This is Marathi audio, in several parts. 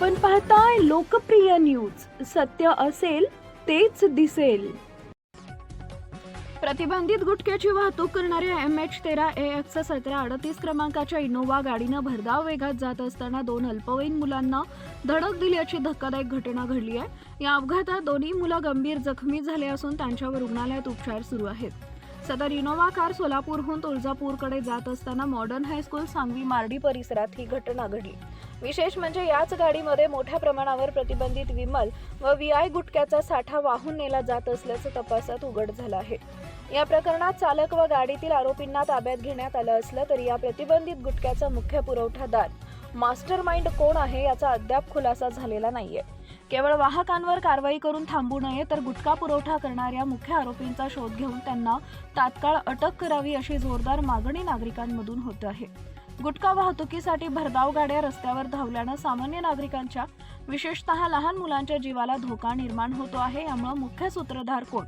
पण पाहताय लोकप्रिय न्यूज. सत्य असेल तेच दिसेल. प्रतिबंधित गुटख्याची वाहतूक करणाऱ्या एम एच तेरा ए एक्स सतरा अडतीस क्रमांकाच्या इनोव्हा गाडीनं भरधाव वेगात जात असताना दोन अल्पवयीन मुलांना धडक दिल्याची धक्कादायक घटना घडली आहे. या अपघातात दोन्ही मुलं गंभीर जखमी झाले असून त्यांच्यावर रुग्णालयात उपचार सुरू आहेत. सदर इनोव्हा कार सोलापूरहून तुळजापूरकडे जात असताना मॉडर्न हायस्कूल सांगवी मार्डी परिसरात ही घटना घडली. विशेष म्हणजे याच गाडीमध्ये मोठ्या प्रमाणावर प्रतिबंधित विमल व व्ही आय गुटख्याचा साठा वाहून नेला जात असल्याचं तपासात उघड झालं आहे. या प्रकरणात चालक व गाडीतील आरोपींना ताब्यात घेण्यात आलं असलं तरी या प्रतिबंधित गुटख्याचा मुख्य पुरवठादार मास्टर माइंड कोण आहे याचा अद्याप खुलासा झालेला नाहीये. केवळ वाहकांवर कारवाई करून थांबू नये तर गुटखा पुरवठा करणाऱ्या मुख्य आरोपींचा शोध घेऊन त्यांना तात्काळ अटक करावी अशी जोरदार मागणी नागरिकांमधून होत आहे. गुटखा वाहतुकीसाठी भरधाव गाड्या रस्त्यावर धावल्यानं सामान्य नागरिकांच्या विशेषतः लहान मुलांच्या जीवाला धोका निर्माण होतो आहे यामुळे मुख्य सूत्रधार कोण?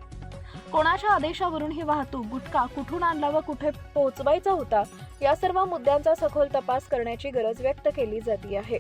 कोणाच्या आदेशावरून ही वाहतूक गुटखा कुठून आणला व कुठे पोहोचवायचा होता? या सर्व मुद्द्यांचा सखोल तपास करण्याची गरज व्यक्त केली जाते आहे.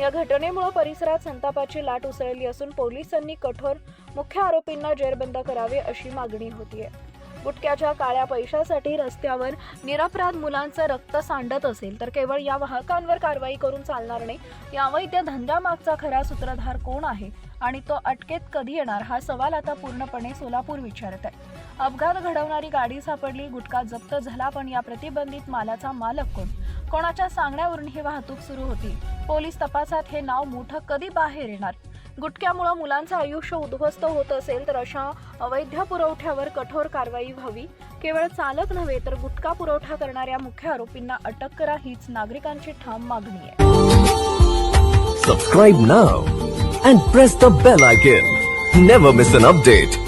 या घटनेमुळे परिसरात संतापाची लाट उसळली असून पोलिसांनी कठोर मुख्य आरोपींना जेरबंद करावे अशी मागणी होतीये. गुटख्याच्या काळ्या पैशासाठी रस्त्यावर निरपराध मुलांचं रक्त सांडत असेल तर केवळ या वाहकांवर कारवाई करून चालणार नाही. या अवैध धंद्यामागचा खरा सूत्रधार कोण आहे आणि तो अटकेत कधी येणार हा सवाल आता पूर्णपणे सोलापूर विचारत आहे. अपघात घडवणारी गाडी सापडली गुटखा जप्त झाला पण या प्रतिबंधित मालाचा मालक कोण? कोणाच्या सांगण्यावरून ही वाहतूक सुरू होती? पोलीस तपासात हे नाव मोठं कधी बाहेर येणार? गुटख्यामुळे मुलांचं आयुष्य उद्ध्वस्त होत असेल तर अशा अवैध पुरवठ्यावर कठोर कारवाई व्हावी. केवळ चालक नव्हे तर गुटखा पुरवठा करणाऱ्या मुख्य आरोपींना अटक करा हीच नागरिकांची ठाम मागणी आहे. Subscribe now and press the bell icon never miss an update